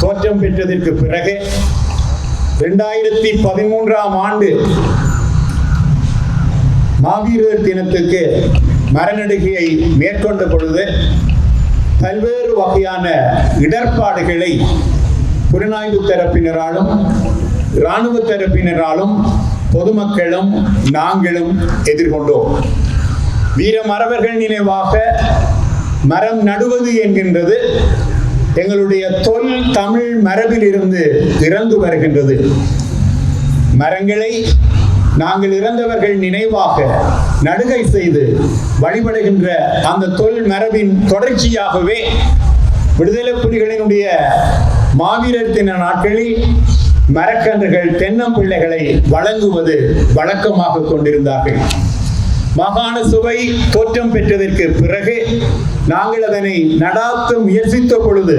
தோற்றம் பெற்றதற்கு பிறகு இரண்டாயிரத்தி பதிமூன்றாம் ஆண்டு மாவீரர் தினத்துக்கு மரநடுகையை மேற்கொண்ட பொழுது பல்வேறு வகையான இடர்பாடுகளை புலனாய்வு தரப்பினராலும் இராணுவ தரப்பினராலும் பொதுமக்களும் நாங்களும் எதிர்கொண்டோம். வீரமரவர்கள் நினைவாக மரம் நடுவது என்கின்றது எங்களுடைய தொல் தமிழ் மரபிலிருந்து இறந்து வருகின்றது. மரங்களை நாங்கள் இறந்தவர்கள் நினைவாக நடுகை செய்து வழிபடுகின்ற அந்த தொல் மரபின் தொடர்ச்சியாகவே விடுதலை புலிகளினுடைய மாவீரர் தின நாட்களில் மரக்கன்றுகள் தென்னம்பிள்ளைகளை வழங்குவது வழக்கமாக கொண்டிருந்தார்கள். மாகாண சுவை தோற்றம் பெற்றதற்கு பிறகு நாங்கள் அதனை நடாத்த முயற்சித்த பொழுது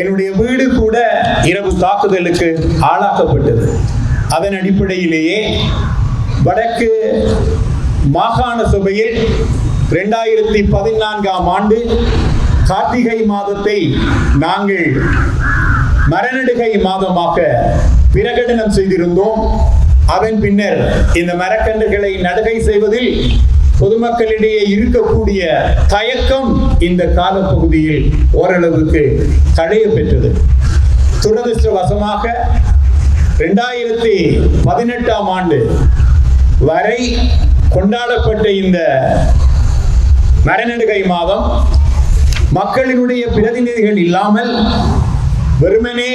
என்னுடைய வீடு கூட இரவு தாக்குதலுக்கு ஆளாக்கப்பட்டது. அதன் அடிப்படையிலேயே வடக்கு மாகாண சபையில் ரெண்டாயிரத்தி பதினான்காம் ஆண்டு கார்த்திகை மாதத்தை நாங்கள் மரநடுகை மாதமாக பிரகடனம் செய்திருந்தோம். அதன் பின்னர் இந்த மரக்கன்றுகளை நடுகை செய்வதில் பொதுமக்களிடையே இருக்கக்கூடிய தயக்கம் இந்த காலப்பகுதியில் ஓரளவுக்கு தடைய பெற்றது துரதிருஷ்டவசமாக ரெண்டாயிரத்தி பதினெட்டாம் ஆண்டு வரை கொண்டாடப்பட்ட இந்த மரநடுகை மாதம் மக்களினுடைய பிரதிநிதிகள் இல்லாமல் வெறுமனே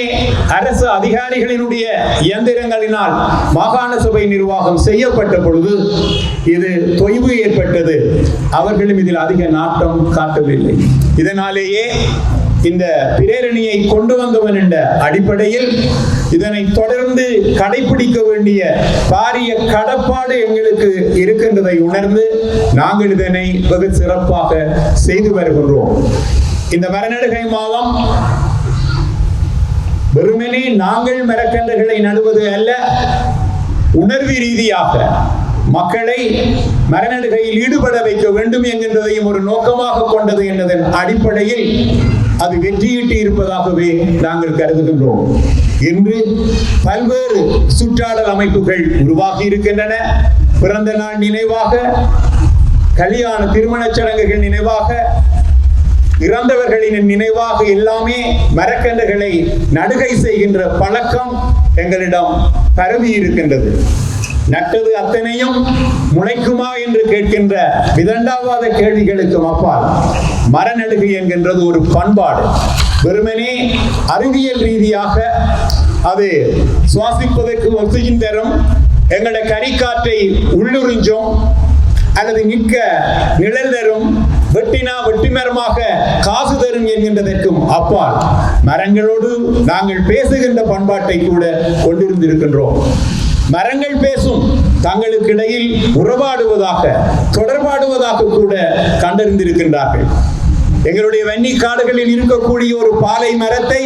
அரசு அதிகாரிகளினுடைய இயந்திரங்களினால் மாகாண சபை நிர்வாகம் செய்யப்பட்ட பொழுது இது தொய்வு ஏற்பட்டது. அவர்களும் இதில் அதிக நாட்டம் காட்டவில்லை. இதனாலேயே இந்த பிரேரணியை கொண்டு வந்தவன் என்ற அடிப்படையில் இதனை தொடர்ந்து கடைபிடிக்க வேண்டிய பாரிய கடப்பாடு எங்களுக்கு இருக்கின்றதை உணர்ந்து நாங்கள் இதனை வெகு சிறப்பாக செய்து வருகின்றோம். இந்த மரநடுகை மாதம் வெறுமனே நாங்கள் மரக்கன்றுகளை நடுவது அல்ல உணர்வு ரீதியாக மக்களை மரநடுகையில் ஈடுபட வைக்க வேண்டும் என்கின்றதையும் ஒரு நோக்கமாக கொண்டது என்பதன் அடிப்படையில் அது வெற்றியிட்டு இருப்பதாகவே நாங்கள் கருதுகின்றோம். இன்று பல்வேறு சுற்றாடல் அமைப்புகள் உருவாகி இருக்கின்றன. பிறந்த நாள் நினைவாக கல்யாண திருமணச் சடங்குகள் நினைவாக இறந்தவர்களின் நினைவாக எல்லாமே மரக்கன்றுகளை நடுகை செய்கின்ற பழக்கம் எங்களிடம் பரவி இருக்கின்றது. நட்டது அத்தனையும் முளைக்குமா என்று கேட்கின்ற விதண்டாவாத கேள்விகளுக்கும் அப்பால் மரநடுகை என்கின்றது ஒரு பண்பாடு. வெறுமனே அறிவியல் ரீதியாக அது சுவாசிப்பதற்கு ஒக்சிஜன் தரும் எங்களோட கரிக்காற்றை உள்ளுறிஞ்சும் அல்லது நிற்க நிழல் தரும் வெட்டினா வெட்டி மரமாக காசு தரும் என்கின்றதற்கும் அப்பால். மரங்களோடு நாங்கள் பேசுகின்ற பண்பாட்டை கூட கொண்டிருந்திருக்கின்றோம். மரங்கள் பேசும் தங்களுக்கு இடையில் உறவாடுவதாக தொடர்பாடுவதாக கூட கண்டறிந்திருக்கின்றார்கள். எங்களுடைய வன்னி காடுகளில் இருக்கக்கூடிய ஒரு பாலை மரத்தை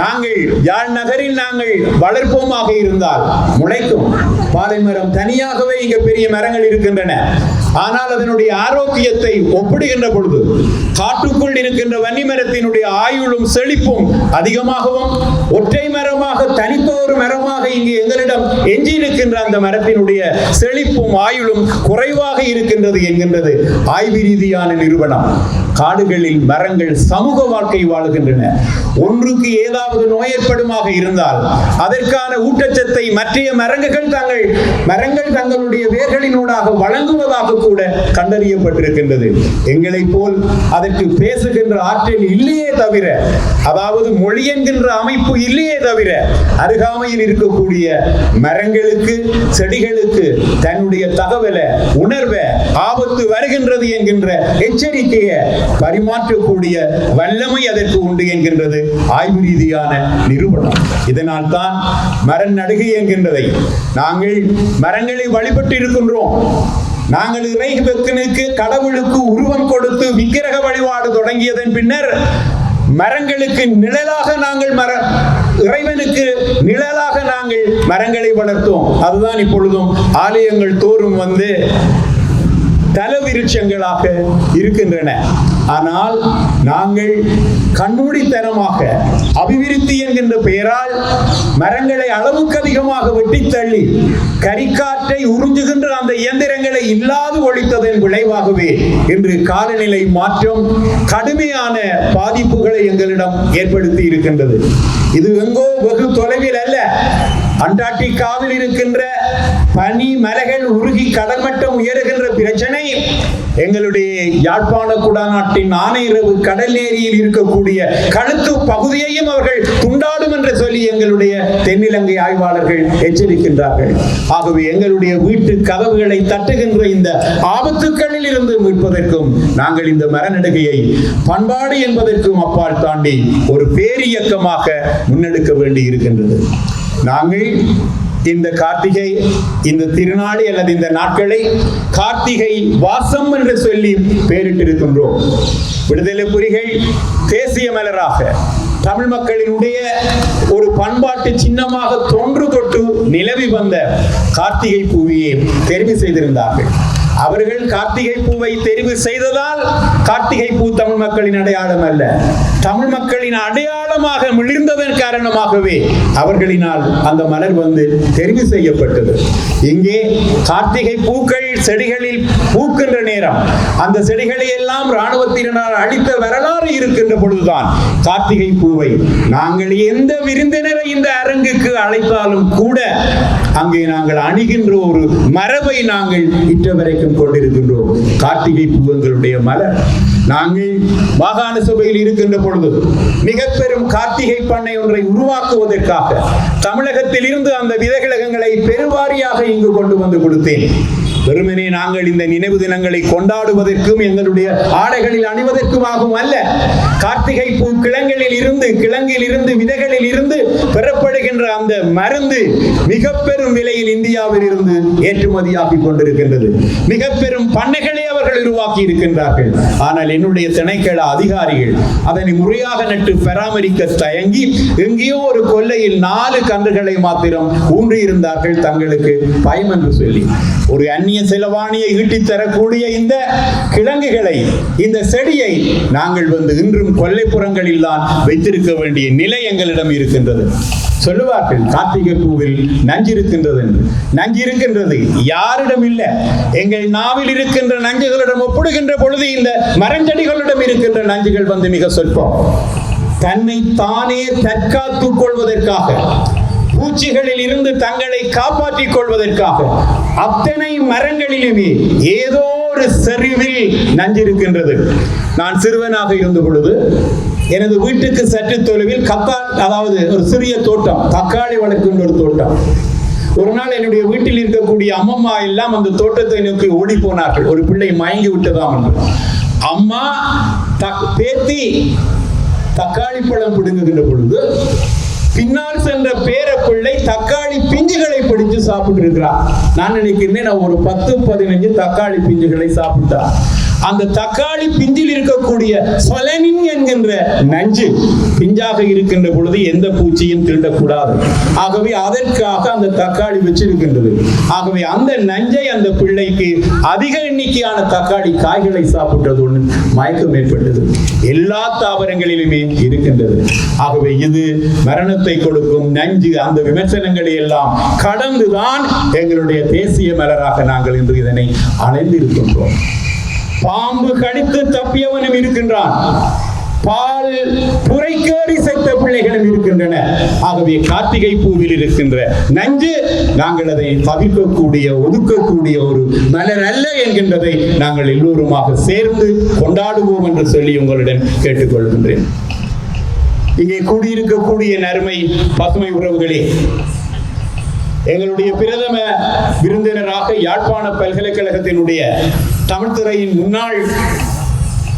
நாங்கள் யாழ் நகரில் நாங்கள் வளர்ப்போமாக இருந்தால் முளைக்கும். பாலை மரம் தனியாகவே இங்க பெரிய மரங்கள் இருக்கின்றன. ஆனால் அதனுடைய ஆரோக்கியத்தை ஒப்பிடுகின்ற பொழுது காட்டுக்குள் இருக்கின்ற வன்னி மரத்தினுடைய ஆயுளும் செழிப்பும் அதிகமாகவும் ஒற்றை மரமாக தனித்த ஒரு மரமாக இங்கு எங்களிடம் எஞ்சி இருக்கின்ற அந்த மரத்தினுடைய செழிப்பும் ஆயுளும் குறைவாக இருக்கின்றது என்கின்றது ஆய்வு ரீதியான நிறுவனம். காடுகளில் மரங்கள் சமூக வாழ்க்கை வாழுகின்றன. ஒன்றுக்கு ஏதாவது நோய் ஏற்படுமாக இருந்தால் அதற்கான ஊட்டச்சத்தை மற்றைய மரங்கள் தங்கள் மரங்கள் தங்களுடைய வேர்களினூடாக வழங்குவதாக கூட கண்டறியப்பட்டிருக்கின்றது. எங்களை போல் அதற்கு பேசுகின்ற ஆற்றல் இல்லையே தவிர அதாவது மொழி என்கின்ற அமைப்பு இல்லையே தவிர அருகாமையில் இருக்கக்கூடிய மரங்களுக்கு செடிகளுக்கு தன்னுடைய தகவலை உணர்வை ஆபத்து வருகின்றது என்கின்ற எச்சரிக்கையை பரிமாற்றக்கூடிய வல்லமை அதற்கு உண்டு என்கின்றது. ஆய்வு ரீதியான நிறுவனம் இதனால் தான் மரம் நடுகை என்கின்றதை நாங்கள் மரங்களை வழிபட்டு இருக்கின்றோம் நாங்கள் இறைவனுக்கு கடவுளுக்கு உருவம் கொடுத்து விக்கிரக வழிபாடு தொடங்கியதன் பின்னர் மரங்களுக்கு நிழலாக நாங்கள் மர இறைவனுக்கு நிழலாக நாங்கள் மரங்களை வளர்த்தோம். அதுதான் இப்பொழுதும் ஆலயங்கள் தோறும் வந்து தல விருட்சங்களாக இருக்கின்றன. ஆனால் நாங்கள் கண்மூடித்தனமாக அபிவிருத்தி என்கின்ற பெயரால் மரங்களை அளவுக்கு அதிகமாக வெட்டி தள்ளி கரிக்காற்றை உறிஞ்சுகின்ற அந்த இயந்திரங்களை இல்லாது ஒழித்ததன் விளைவாகவே இன்று காலநிலை மாற்றம் கடுமையான பாதிப்புகளை எங்களிடம் ஏற்படுத்தி இருக்கின்றது. இது எங்கோ வெகு தொலைவில் அல்ல. அண்டார்டிகாவில் இருக்கின்ற பனி மலைகள் உருகி கடல் மட்டம் உயருகின்ற பிரச்சனை எங்களுடைய யாழ்ப்பாண குடாநாட்டின் ஆனையிரவு கடல் ஏரியில் இருக்கக்கூடிய கழுத்து பகுதியையும் அவர்கள் துண்டாடும் என்று சொல்லி எங்களுடைய தென்னிலங்கை ஆய்வாளர்கள் எச்சரிக்கின்றார்கள். ஆகவே எங்களுடைய வீட்டு கதவுகளை தட்டுகின்ற இந்த ஆபத்துக்களில் இருந்து மீட்பதற்கும் நாங்கள் இந்த மரநடுகையை பண்பாடு என்பதற்கும் அப்பால் தாண்டி ஒரு பேரியக்கமாக முன்னெடுக்க வேண்டி இருக்கின்றது நாங்கள் இந்த கார்த்திகை இந்த திருநாளை அல்லது இந்த நாட்களை கார்த்திகை வாசம் என்று சொல்லி பெயரிட்டிருக்கின்றோம் விடுதலை புலிகள் தேசிய மலராக தமிழ் மக்களினுடைய ஒரு பண்பாட்டு சின்னமாக தொன்று தொட்டு நிலவி வந்த கார்த்திகை பூவியை தெரிவு செய்திருந்தார்கள். அவர்கள் கார்த்திகை பூவை தெரிவு செய்ததால் கார்த்திகை பூ தமிழ் மக்களின் அடையாளம் அல்ல. தமிழ் மக்களின் அடையாளமாக மிளிர்ந்ததன் காரணமாகவே அவர்களினால் அந்த மலர் வந்து தெரிவு செய்யப்பட்டது. இங்கே கார்த்திகை பூக்கள் செடிகளில் பூக்கின்ற நேரம். அந்த செடிகளை எல்லாம் இராணுவத்தினால் அழித்த வரலாறு இருக்கின்ற பொழுதுதான் கார்த்திகை பூவை நாங்கள் எந்த விருந்தினரை இந்த அரங்குக்கு அழைத்தாலும் கூட அங்கே நாங்கள் அணுகின்ற ஒரு மரபை நாங்கள் இற்ற வரைக்கும் கொண்டிருக்கின்றோம். கார்த்திகை பூ எங்களுடைய மலர். நாங்கள் மாகாண சபையில் இருக்கின்ற பொழுது மிக பெரும் கார்த்திகை பண்ணை ஒன்றை உருவாக்குவதற்காக தமிழகத்தில் இருந்து அந்த விதைகளகங்களை பெருவாரியாக இங்கு கொண்டு வந்து கொடுத்தேன். வெறுமனே நாங்கள் இந்த நினைவு தினங்களை கொண்டாடுவதற்கும் எங்களுடைய ஆடைகளில் அணிவதற்கும் ஆகும் அல்ல. கார்த்திகை பூ கிழங்கில் இருந்து கிழங்கில் இருந்து விதைகளில் இருந்து பெறப்படுகின்ற அந்த மருந்து மிக பெரும் விலையில் இந்தியாவில் இருந்து ஏற்றுமதியாகி கொண்டிருக்கின்றது. மிக பெரும் பண்ணைகளை அவர்கள் உருவாக்கி இருக்கின்றார்கள். ஆனால் என்னுடைய திணைக்கள அதிகாரிகள் அதனை முறையாக நட்டு பராமரிக்க தயங்கி எங்கேயோ ஒரு கொல்லையில் நாலு கன்றுகளை மாத்திரம் ஊன்றி இருந்தார்கள் தங்களுக்கு பயம் என்று சொல்லி. ஒரு அந்நிய செலவாணியை ஈட்டித் தரக்கூடிய இந்த கிழங்குகளை இந்த செடியை நாங்கள் வந்து இன்றும் கொல்லைப்புறங்களில் தான் வைத்திருக்க வேண்டிய நிலை எங்களிடம் இருக்கின்றது. சொல்லுவார்கள் கார்த்திகை பூவில் நஞ்சு இருக்கின்றது என்று நஞ்சு இருக்கின்றது யாரிடம் இல்லை. எங்கள் நாவில் இருக்கின்ற நஞ்சுகளிடம் ஒப்பிடுகின்ற பொழுது இந்த மரஞ்செடிகளிடம் இருக்கின்ற நஞ்சுகள் வந்து மிக சொற்பம். தன்னை தானே தற்காத்துக் கொள்வதற்காக பூச்சிகளில் இருந்து தங்களை காப்பாற்றிக் கொள்வதற்காக அத்தனை மரங்களிலுமே ஏதோ ஒரு செறிவில் நஞ்சிருக்கின்றது. நான் சிறுவனாக இருந்த பொழுது எனது வீட்டுக்கு சற்று தொலைவில் கத்தா அதாவது ஒரு சிறிய தோட்டம் தக்காளி வளர்க்கின்ற ஒரு தோட்டம். ஒரு நாள் என்னுடைய வீட்டில் இருக்கக்கூடிய அம்மம்மா எல்லாம் அந்த தோட்டத்தை நோக்கி ஓடி போனார்கள். ஒரு பிள்ளை மயங்கி விட்டதாம் என்று. அம்மா த பேத்தி தக்காளி பழம் பிடுங்குகின்ற பொழுது பின்னால் சென்ற பேர பிள்ளை தக்காளி பின் சாப்பிட்டு இருக்கிறான் நான் நினைக்கிறேன் நான் ஒரு பத்து பதினஞ்சு தக்காளி பிஞ்சுகளை சாப்பிட்டா. அந்த தக்காளி பிஞ்சில் இருக்கக்கூடிய சொலனின் என்கின்ற நஞ்சு பிஞ்சாக இருக்கின்ற பொழுது எந்த பூச்சியும் திருடக்கூடாது. ஆகவே அதற்காக அந்த தக்காளி வச்சிருக்கின்றது. ஆகவே அந்த நஞ்சை அந்த பிள்ளைக்கு அதிக எண்ணிக்கையான தக்காளி காய்களை சாப்பிட்டது ஒன்று மயக்கம் ஏற்பட்டது. எல்லா தாவரங்களிலுமே இருக்கின்றது. ஆகவே இது மரணத்தை கொடுக்கும் நஞ்சு அந்த விமர்சனங்களை எல்லாம் கடந்துதான் எங்களுடைய தேசிய மலராக நாங்கள் இன்று இதனை அணைந்திருக்கின்றோம். பாம்பு கடித்து தப்பியவனும் இருக்கின்றான். பால் புரைக்கேறி செத்த பிள்ளைகளும் இருக்கின்றன. ஆகவே கார்த்திகை பூவில் இருக்கின்ற நஞ்சு நாங்கள் அதை தவிர்க்கக்கூடிய ஒதுக்கக்கூடிய ஒரு மலர் அல்ல என்கின்றதை நாங்கள் எல்லோருமாக சேர்ந்து கொண்டாடுவோம் என்று சொல்லி உங்களிடம் கேட்டுக்கொள்கின்றேன். இங்கே கூடியிருக்கக்கூடிய நறுமை பசுமை உறவுகளே எங்களுடைய பிரதம விருந்தினராக யாழ்ப்பாண பல்கலைக்கழகத்தினுடைய தமிழ்துறையின் முன்னாள்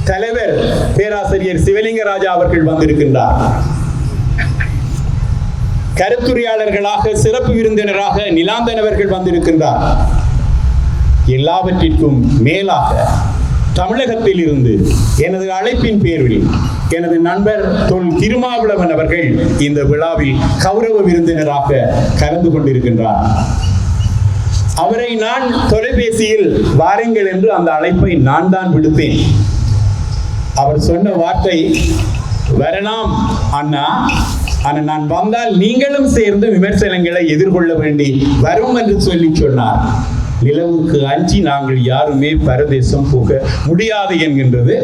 தலைவர் பேராசிரியர் சிவலிங்கராஜா அவர்கள் வந்திருக்கின்றார். கருத்துரையாளர்களாக சிறப்பு விருந்தினராக நிலாந்தன் அவர்கள் வந்திருக்கின்றார். எல்லாவற்றிற்கும் மேலாக தமிழகத்தில் இருந்து எனது அழைப்பின் பேரில் எனது நண்பர் தொல் திருமாவளவன் அவர்கள் இந்த விழாவில் கௌரவ விருந்தினராக கலந்து கொண்டிருக்கின்றார். அவரை நான் தொலைபேசியில் வாருங்கள் என்று அந்த அழைப்பை நான் தான் விடுத்தேன். அவர் சொன்ன வார்த்தை வரலாம் அண்ணா. ஆனால் நான் வந்தால் நீங்களும் சேர்ந்து விமர்சனங்களை எதிர்கொள்ள வேண்டி வரும் என்று சொல்லி சொன்னார். நிலவுக்கு அஞ்சி நாங்கள் யாருமே பரதேசம் போக முடியாது என்கின்றது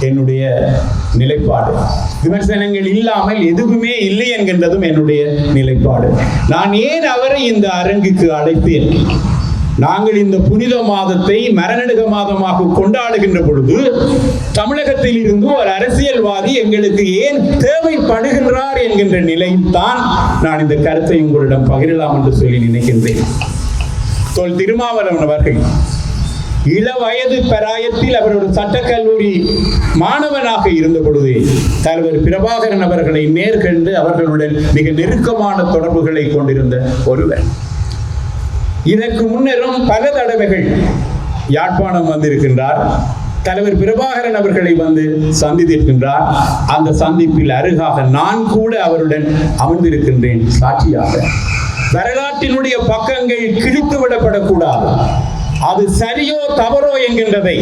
என்னுடைய நிலைப்பாடு. விமர்சனங்கள் இல்லாமல் எதுவுமே இல்லை என்கின்றதும் என்னுடைய நிலைப்பாடு. நான் ஏன் அவரை இந்த அரங்குக்கு அழைத்தேன்? நாங்கள் இந்த புனித மாதத்தை மரநடுக மாதமாக கொண்டாடுகின்ற பொழுது தமிழகத்தில் இருந்து ஒரு அரசியல்வாதி எங்களுக்கு ஏன் தேவைப்படுகின்றார் என்கின்ற நிலையில் தான் நான் இந்த கருத்தை உங்களிடம் பகிரலாம் என்று சொல்லி நினைக்கின்றேன். தோல் திருமாவளவன் அவர்கள் இள வயது பெராயத்தில் அவரோட சட்டக்கல்லூரி மாணவனாக இருந்த பொழுது தலைவர் பிரபாகரன் அவர்களை நேர்கண்டு அவர்களுடன் மிக நெருக்கமான தொடர்புகளை கொண்டிருந்த ஒருவர். இதற்கு முன்னரும் பல தடவைகள் யாழ்ப்பாணம் வந்திருக்கின்றார். தலைவர் பிரபாகரன் அவர்களை வந்து சந்தித்திருக்கின்றார் அந்த சந்திப்பில் அருகாக நான் கூட அவருடன் அமர்ந்திருக்கின்றேன் சாட்சியாக. வரலாற்றினுடைய பக்கங்கள் கிழித்து விடப்படக்கூடாது. அது சரியோ தவறோ என்கின்றதை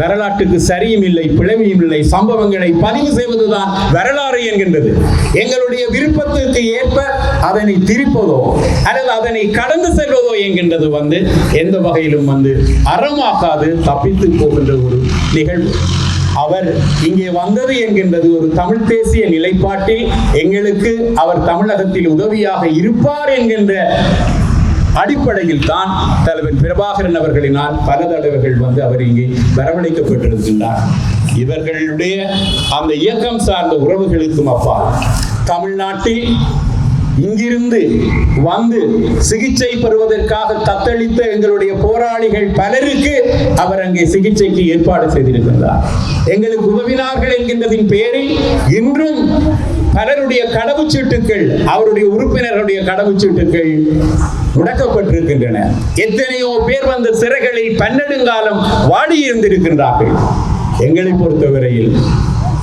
வரலாற்றுக்கு சரியும் இல்லை பிழையும் இல்லை. சம்பவங்களை பதிவு செய்வதுதான் வரலாறு என்கின்றது. எங்களுடைய விருப்பத்திற்கு ஏற்ப அதனை திரிப்பதோ அல்லது அதனை கடந்து செல்வதோ என்கின்றது வந்து எந்த வகையிலும் வந்து அறமாக்காது தப்பித்து போகின்ற ஒரு நிகழ்வு. அவர் இங்கே வந்தது என்கின்றது ஒரு தமிழ் தேசிய நிலைப்பாட்டில் எங்களுக்கு அவர் தமிழகத்தில் உதவியாக இருப்பார் என்கின்ற அடிப்படையில் தான் தலைவர் பிரபாகரன் அவர்களினால் பல தடவைகள் வந்து அவர் இங்கே வரவழைக்கப்பட்டிருக்கின்றார். இவர்களுடைய அந்த இயக்கம் சார்ந்த உறவுகளுக்கும் அப்பால் தமிழ்நாட்டில் இங்கிருந்து வந்து சிகிச்சை பெறுவதற்காக தத்தளித்த எங்களுடைய போராளிகள் பலருக்கு அவர் அங்கே சிகிச்சைக்கு ஏற்பாடு செய்திருக்கின்றார் எங்களுக்கு உதவினார்கள் என்கின்றதின் பேரில் இன்றும் பலருடைய கடவுச்சீட்டுகள் அவருடைய உறுப்பினர்களுடைய கடவுச்சீட்டுகள் முடக்கப்பட்டிருக்கின்றன. எத்தனையோ பேர் வந்த சிறைகளில் பன்னெடுங்காலம் வாடி இருந்திருக்கின்றார்கள் எங்களை பொறுத்தவரையில்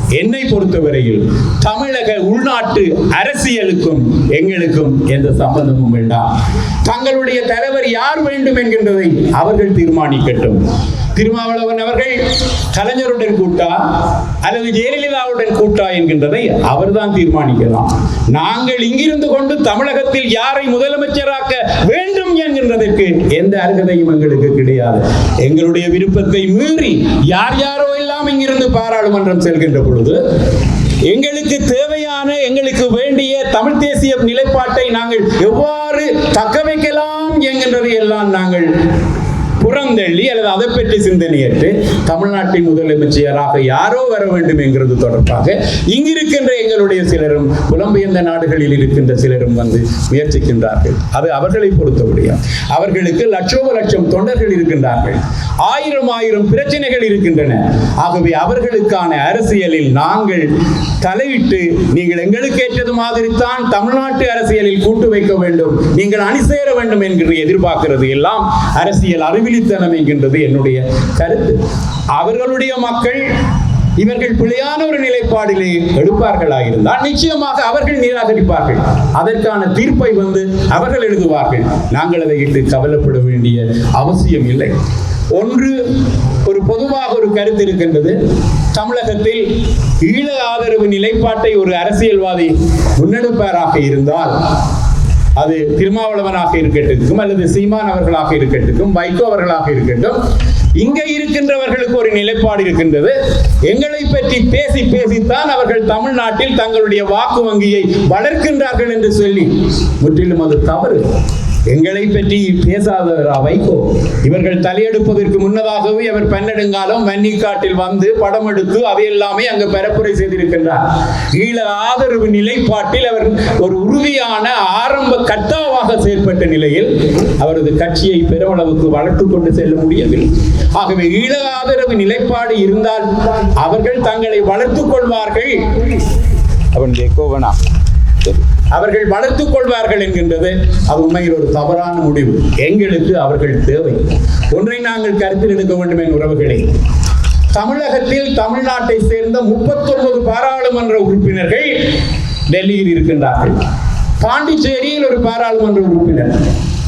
என்னை பொறுத்தவரையில் தமிழக உள்நாட்டு அரசியலுக்கும் எங்களுக்கும் எந்த சம்பந்தமும் வேண்டாம். தங்களுடைய தலைவர் யார் வேண்டும் என்கின்றதை அவர்கள் தீர்மானிக்கட்டும். திருமாவளவன் அவர்கள் கலைஞருடன் கூட்டா அல்லது ஜெயலலிதாவுடன் கூட்டா என்கின்றதை அவர்தான் தீர்மானிக்கலாம். நாங்கள் இங்கிருந்து கொண்டு தமிழகத்தில் யாரை முதலமைச்சராக்க வேண்டும் என்கின்றதற்கு எந்த அருகதையும் எங்களுக்கு கிடையாது. எங்களுடைய விருப்பத்தை மீறி யார் யாரோ எல்லாம் இங்கிருந்து பாராளுமன்றம் செல்கின்ற பொழுது எங்களுக்கு தேவையான எங்களுக்கு வேண்டிய தமிழ் தேசிய நிலைப்பாட்டை நாங்கள் எவ்வாறு தக்க வைக்கலாம் என்கின்றதை எல்லாம் நாங்கள் புறந்தள்ளி அல்லது அதை பற்றி சிந்தனையற்று தமிழ்நாட்டின் முதலமைச்சராக யாரோ வர வேண்டும் என்கிறது தொடர்பாக இங்கிருக்கின்ற எங்களுடைய சிலரும் புலம்பெயர்ந்த நாடுகளில் இருக்கின்ற சிலரும் வந்து முயற்சிக்கின்றார்கள். அது அவர்களை முடியும். அவர்களுக்கு லட்சோப லட்சம் தொண்டர்கள் இருக்கின்றார்கள். ஆயிரம் ஆயிரம் பிரச்சனைகள் இருக்கின்றன. ஆகவே அவர்களுக்கான அரசியலில் நாங்கள் தலையிட்டு நீங்கள் எங்களுக்கு ஏற்றது மாதிரி தான் தமிழ்நாட்டு அரசியலில் கூட்டு வைக்க வேண்டும். நீங்கள் அணி சேர வேண்டும் என்று எதிர்பார்க்கிறது எல்லாம் அரசியல் அறிவு அறிவிலித்தனம் என்கின்றது என்னுடைய கருத்து. அவர்களுடைய மக்கள் இவர்கள் பிழையான ஒரு நிலைப்பாடிலே எடுப்பார்களாக இருந்தால் நிச்சயமாக அவர்கள் நிராகரிப்பார்கள். அதற்கான தீர்ப்பை வந்து அவர்கள் எழுதுவார்கள். நாங்கள் அதை இட்டு கவலைப்பட வேண்டிய அவசியம் இல்லை. ஒன்று ஒரு பொதுவாக ஒரு கருத்து இருக்கின்றது. தமிழகத்தில் ஈழ ஆதரவு நிலைப்பாட்டை ஒரு அரசியல்வாதி முன்னெடுப்பாராக இருந்தால் அது திருமாவளவனாக இருக்கட்டும் அல்லது சீமான் அவர்களாக இருக்கட்டும் வைகோ அவர்களாக இருக்கட்டும் இங்கே இருக்கின்றவர்களுக்கு ஒரு நிலைப்பாடு இருக்கின்றது. எங்களை பற்றி பேசி பேசித்தான் அவர்கள் தமிழ்நாட்டில் தங்களுடைய வாக்கு வங்கியை வளர்க்கின்றார்கள் என்று சொல்லி முற்றிலும் அது தவறு. எங்களை பற்றி பேசாதவரா வைகோ இவர்கள் தலையெடுப்பதற்கு முன்னதாகவே அவர் பன்னெடுங்காலம் வன்னிக்காட்டில் வந்து படம் எடுத்து அவையெல்லாமே அங்கு பரப்புரை செய்திருக்கின்றார். ஈழ ஆதரவு நிலைப்பாட்டில் அவர் ஒரு உறுதியான ஆரம்ப கட்டாவாக செயல்பட்ட நிலையில் அவரது கட்சியை பெருமளவுக்கு வளர்த்து கொண்டு செல்ல முடியவில்லை. ஆகவே ஈழ ஆதரவு நிலைப்பாடு இருந்தால் அவர்கள் தங்களை வளர்த்துக் கொள்வார்கள். அவன் கோவனா அவர்கள் வளர்த்துக் கொள்வார்கள் என்கின்றது அது உண்மையில் ஒரு தவறான முடிவு. எங்களுக்கு அவர்கள் தேவை. ஒன்றை நாங்கள் கருத்தில் எடுக்க வேண்டும் என் உறவுகளே. தமிழகத்தில் தமிழ்நாட்டை சேர்ந்த முப்பத்தொன்பது பாராளுமன்ற உறுப்பினர்கள் டெல்லியில் இருக்கின்றார்கள். பாண்டிச்சேரியில் ஒரு பாராளுமன்ற உறுப்பினர்.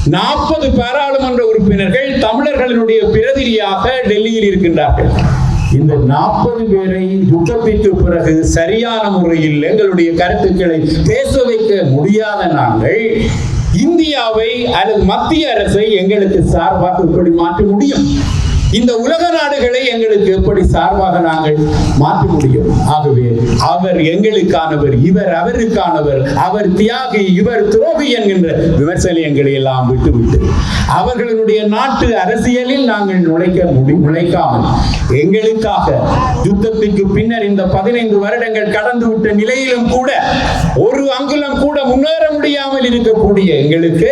நாற்பது பாராளுமன்ற உறுப்பினர்கள் தமிழர்களினுடைய பிரதிநிதியாக டெல்லியில் இருக்கின்றார்கள். இந்த நாற்பது பேரை யுத்தத்திற்கு பிறகு சரியான முறையில் எங்களுடைய கருத்துக்களை பேச வைக்க முடியாத நாங்கள் இந்தியாவை அல்லது மத்திய அரசை எங்களுக்கு சார்பாக இப்படி மாற்ற முடியும். இந்த உலக நாடுகளை எங்களுக்கு எப்படி சார்பாக நாங்கள் மாற்ற முடியும்? ஆகவே அவர் எங்களுக்கானவர் இவர் அவருக்கானவர் அவர் தியாகி இவர் துரோகி என்கின்ற விமர்சனங்களை எல்லாம் விட்டுவிட்டு அவர்களுடைய நாட்டு அரசியலில் நாங்கள் நுழைக்க முடி நுழைக்காமல் எங்களுக்காக யுத்தத்துக்கு பின்னர் இந்த பதினைந்து வருடங்கள் கடந்து விட்ட நிலையிலும் கூட ஒரு அங்குலம் கூட முன்னேற முடியாமல் இருக்கக்கூடிய எங்களுக்கு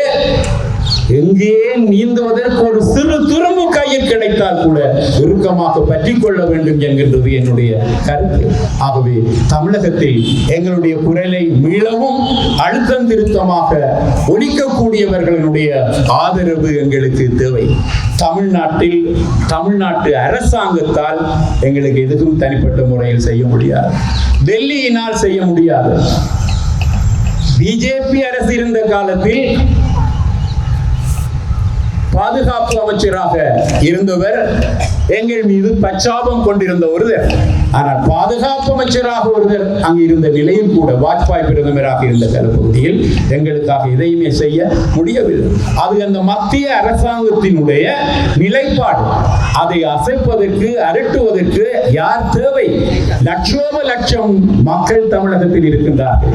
எங்கே நீந்துவதற்கு ஒரு சிறு துரும்பு கையில் கிடைத்தால் கூட இறுக்கமாக பற்றி கொள்ள வேண்டும் என்கின்றது என்னுடைய கருத்து. ஆகவே தமிழகத்தில் எங்களுடைய குரலை மீளவும் அழுத்தம் திருத்தமாக ஒழிக்கக்கூடியவர்களுடைய ஆதரவு எங்களுக்கு தேவை. தமிழ்நாட்டில் தமிழ்நாட்டு அரசாங்கத்தால் எங்களுக்கு எதுவும் தனிப்பட்ட முறையில் செய்ய முடியாது. டெல்லியினால் செய்ய முடியாது. பிஜேபி அரசு இருந்த காலத்தில் பாதுகாப்பு அமைச்சராக இருந்தவர் எங்கள் மீது பச்சாபம் கொண்டிருந்த ஒருவர். ஆனால் பாதுகாப்பு அமைச்சராக ஒருவர் அங்கு இருந்த நிலையில் கூட வாஜ்பாய் பிரதமராக இருந்த காலப்பகுதியில் எங்களுக்காக எதையுமே செய்ய முடியவில்லை. அது அந்த மத்திய அரசாங்கத்தினுடைய நிலைப்பாடு. அதை அசைப்பதற்கு அரட்டுவதற்கு யார் தேவை? லட்சோப லட்சம் மக்கள் தமிழகத்தில் இருக்கின்றார்கள்.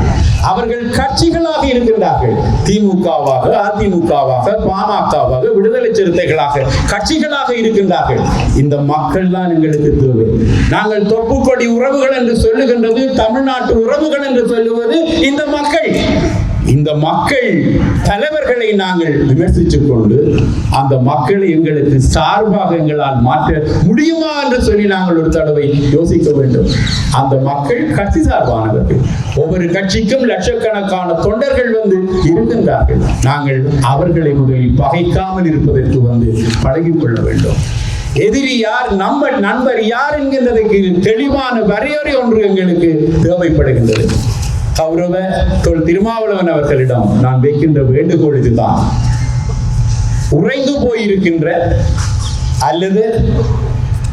அவர்கள் கட்சிகளாக இருக்கின்றார்கள். திமுகவாக அதிமுகவாக பாமகவாக விடுதலை சிறுத்தைகளாக கட்சிகளாக இருக்கின்றார்கள். இந்த மக்கள் தான் எங்களுக்கு தேவை. நாங்கள் ஒப்புக்கொடி உறவுகள் என்று சொல்லுகின்றது தமிழ்நாட்டு உறவுகள் என்று சொல்லுவது இந்த மக்கள். இந்த மக்கள் தலைவர்களை நாங்கள் விமர்சித்துக் கொண்டு அந்த மக்களை எங்களுக்கு சார்பாக எங்களால் மாற்ற முடியுமா என்று சொல்லி நாங்கள் ஒரு தடவை யோசிக்க வேண்டும். அந்த மக்கள் கட்சி சார்பானவர்கள். ஒவ்வொரு கட்சிக்கும் லட்சக்கணக்கான தொண்டர்கள் வந்து இருக்கின்றார்கள். நாங்கள் அவர்களை முதலில் பகைக்காமல் இருப்பதற்கு வந்து பழகிக் கொள்ள வேண்டும். எதிரி யார் நம்ம நண்பர் யார் என்கின்றதுக்கு தெளிவான வரையறை ஒன்று எங்களுக்கு தேவைப்படுகின்றது. கௌரவ தொல் திருமாவளவன் அவர்களிடம் நான் வைக்கின்ற வேண்டுகோள் இதுதான். உறைந்து போயிருக்கின்ற அல்லது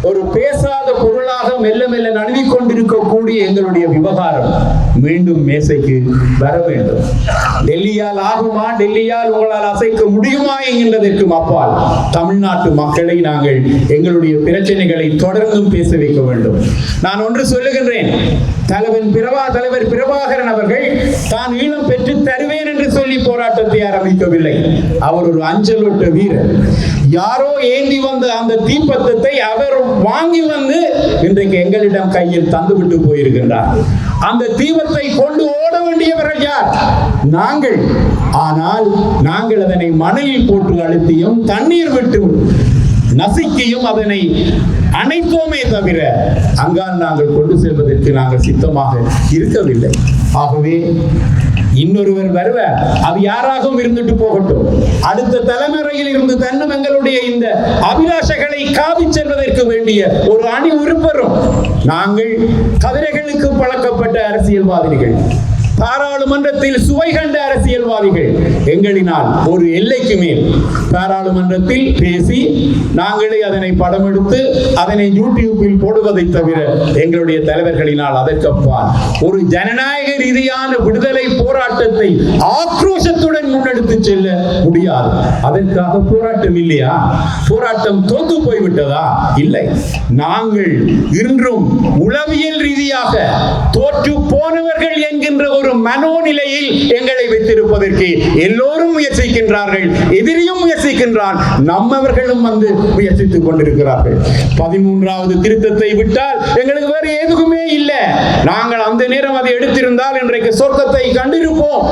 ஒரு பேசாத பொருளாக மெல்ல மெல்ல நழுவிக் கொண்டிருக்கக்கூடிய எங்களுடைய விவகாரம். மீண்டும் மேசைக்கு வர வேண்டும். டெல்லியால் ஆகுமா? டெல்லியால் உங்களால் அசைக்க முடியுமா என்கின்றதற்கும் அப்பால் தமிழ்நாட்டு மக்களை நாங்கள் எங்களுடைய பிரச்சனைகளை தொடர்ந்தும் பேச வைக்க வேண்டும். நான் ஒன்று சொல்லுகின்றேன். தலைவன் பிரபா தலைவர் பிரபாகரன் அவர்கள் தான் ஈழம் பெற்று தருவேன் என்று சொல்லி போராட்டத்தை ஆரம்பிக்கவில்லை. அவர் ஒரு அஞ்சலோட்ட வீரர். யாரோ ஏந்தி வந்த அந்த தீப்பத்தத்தை அவர் வாங்கி வந்து இன்றைக்கு எங்களிடம் கையில் தந்துவிட்டு போயிருக்கின்றார். அந்த தீபத்தை கொண்டு ஓட வேண்டியவர்கள் யார்? நாங்கள். ஆனால் நாங்கள் அதனை மணலில் போட்டு அழுத்தியும் தண்ணீர் விட்டு நசுக்கியும் அதனை அணைப்போமே தவிர அங்கால் நாங்கள் கொண்டு செல்வதற்கு நாங்கள் சித்தமாக இருக்கவில்லை. ஆகவே இன்னொருவர் வருவார் அது யாராகவும் இருந்துட்டு போகட்டும். அடுத்த தலைமுறையில் இருந்து தன்னும் எங்களுடைய இந்த அபிலாஷைகளை காவி செல்வதற்கு வேண்டிய ஒரு அணி உறுப்பரும் நாங்கள் கதிரைகளுக்கு பழக்கப்பட்ட அரசியல்வாதிகள். பாராளுமன்றத்தில் சுவை கண்ட அரசியல்வாதிகள். எங்களினால் ஒரு எல்லைக்கு மேல் பாராளுமன்றத்தில் பேசி நாங்களே அதனை படம் எடுத்து அதனை யூடியூப்பில் போடுவதை தவிர எங்களுடைய தலைவர்களினால் அதற்கப்பால் ஒரு ஜனநாயக ரீதியான விடுதலை போராட்டத்தை ஆக்ரோஷத்துடன் முன்னெடுத்து செல்ல முடியாது. அதற்காக போராட்டம் இல்லையா? போராட்டம் தோத்து போய்விட்டதா? இல்லை. நாங்கள் இன்றும் உளவியல் ரீதியாக தோற்று போனவர்கள் என்கின்ற ஒரு மனோநிலையில் எங்களை வைத்திருப்பதற்கு எல்லோரும் முயற்சிக்கின்றார்கள் எதிரியும் முயற்சிக்கின்றான் நம்மவர்களும் வந்து முயற்சித்துக் கொண்டிருக்கிறார்கள். பதிமூன்றாவது திருத்தத்தை விட்டால் எங்களுக்கு வேற எதுவுமே இல்லை. நாங்கள் அந்த நேரம் அதை எடுத்திருந்தால் இன்றைக்கு சொர்க்கத்தை கண்டிருப்போம்.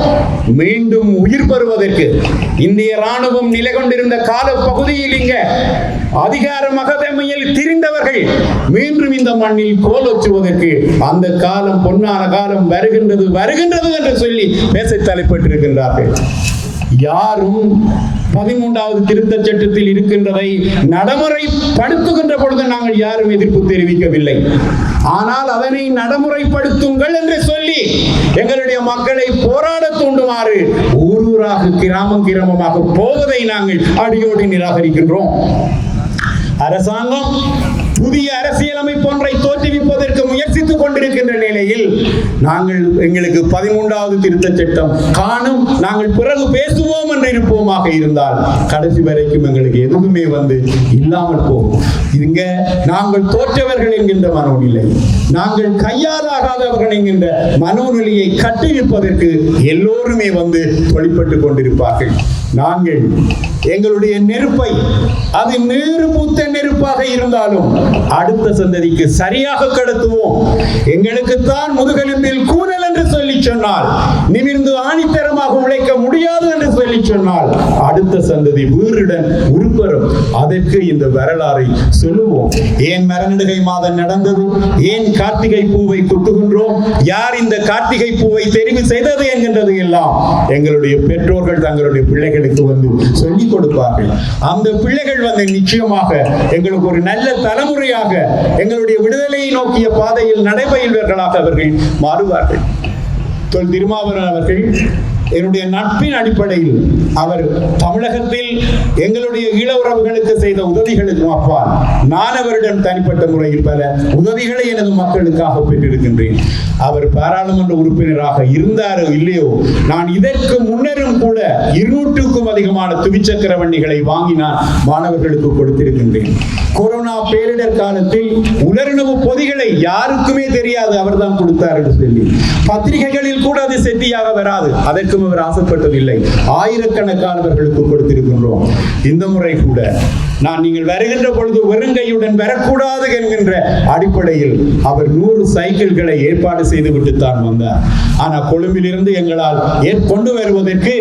மீண்டும் உயிர் பெறுவதற்கு இந்திய ராணுவம் நிலை கொண்டிருந்த கால பகுதியில் இங்க அதிகார மகதமையில் திரிந்தவர்கள் மீண்டும் இந்த மண்ணில் கோலோச்சுவதற்கு அந்த காலம் பொன்னான காலம் வருகின்றது வருகின்றது. என்று சொல்லி பேச தலைப்பட்டிருக்கின்றார்கள் யாரும் பதிமூன்றாவது திருத்த சட்டத்தில் இருக்கின்றதை நடைமுறைப்படுத்துகின்ற பொழுது நாங்கள் யாரும் எதிர்ப்பு தெரிவிக்கவில்லை. ஆனால் அதனை நடைமுறைப்படுத்துங்கள் என்று சொல்லி எங்களுடைய மக்களை போராட தூண்டுமாறு ஊர் ஊராக கிராமம் கிராமமாக போவதை நாங்கள் அடியோடு நிராகரிக்கின்றோம். அரசாங்கம் புதிய அரசியலமைப்பு ஒன்றை தோற்றுவிப்பதற்கு முயற்சித்துக் கொண்டிருக்கின்ற நிலையில் நாங்கள் எங்களுக்கு பதிமூன்றாவது திருத்தச் சட்டம் காணும். நாங்கள் பிறகு பேசுவோம் என்று இருப்போமாக இருந்தால் கடைசி வரைக்கும் எங்களுக்கு எதுவுமே வந்து இல்லாமல் போகும். இங்க நாங்கள் தோற்றவர்கள் என்கின்ற மனோநிலை நாங்கள் கையாலாகாதவர்கள் என்கின்ற மனோநிலையை கட்டியிருப்பதற்கு எல்லோருமே வந்து வழிபட்டு கொண்டிருப்பார்கள். நாங்கள் எங்களுடைய நெருப்பை அது நீறு பூத்த நெருப்பாக இருந்தாலும் அடுத்த சந்ததிக்கு சரியாக கடத்துவோம். எங்களுக்குத்தான் முதுகெலும்பில் கூட என்று சொல்லி சொன்னால் நிமிர்ந்து ஆணித்தரமாக உழைக்க முடியாது என்று சொல்லி சொன்னால் அடுத்த சந்ததி வீருடன் உருப்பெறும். அதற்கு இந்த வரலாறை சொல்லுவோம். ஏன் மரநடுகை மாதம் நடந்தது? ஏன் கார்த்திகை பூவை கொட்டுகின்றோம் யார் இந்த கார்த்திகை பூவை தெரிவு செய்தது என்கின்றது எல்லாம் எங்களுடைய பெற்றோர்கள் தங்களுடைய பிள்ளைகளுக்கு வந்து சொல்லிக் கொடுப்பார்கள். அந்த பிள்ளைகள் வந்து நிச்சயமாக எங்களுக்கு ஒரு நல்ல தலைமுறையாக எங்களுடைய விடுதலையை நோக்கிய பாதையில் நடைபயில்வர்களாக அவர்கள் மாறுவார்கள். தொல் திருமாவரன் அவர்கள் என்னுடைய நட்பின் அடிப்படையில் அவர் தமிழகத்தில் எங்களுடைய ஈழ உறவுகளுக்கு செய்த உதவிகளுக்கும் அப்பால் நான் அவரிடம் தனிப்பட்ட முறையில் பல உதவிகளை எனது மக்களுக்காக பெற்றிருக்கின்றேன் அவர் பாராளுமன்ற உறுப்பினராக இருந்தாரோ இல்லையோ நான் இதற்கு முன்னரும் கூட இருநூற்றுக்கும் அதிகமான துவிச்சக்கர வண்டிகளை வாங்கி நான் மாணவர்களுக்கு கொடுத்திருக்கின்றேன். கொரோனா பேரிடர் காலத்தில் உலருணவு பொதிகளை யாருக்குமே தெரியாது அவர்தான் கொடுத்தார் என்று சொல்லி. பத்திரிகைகளில் கூட அது செட்டியாக வராது. அதற்கு அதற்கும் அவர் ஆசைப்பட்டதில்லை. ஆயிரக்கணக்கானவர்களுக்கு கொடுத்திருக்கின்றோம். இந்த முறை கூட நான் நீங்கள் வருகின்ற பொழுது வெறுங்கையுடன் வரக்கூடாது என்கின்ற அடிப்படையில் அவர் நூறு சைக்கிள்களை ஏற்பாடு செய்துவிட்டு தான் வந்தார். ஆனால் கொழும்பிலிருந்து எங்களால் கொண்டு வருவதற்கு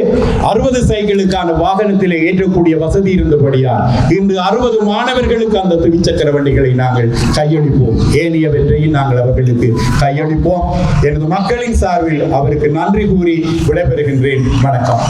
அறுபது சைக்கிளுக்கான வாகனத்திலே ஏற்றக்கூடிய வசதி இருந்தபடியால் இன்று அறுபது மாணவர்களுக்கு அந்த துவிச்சக்கர வண்டிகளை நாங்கள் கையளிப்போம். ஏனையவற்றையும் நாங்கள் அவர்களுக்கு கையளிப்போம். எனது மக்களின் சார்பில் அவருக்கு நன்றி கூறி விடைபெறுகிறேன். விடைபெறுகின்றேன் வணக்கம்.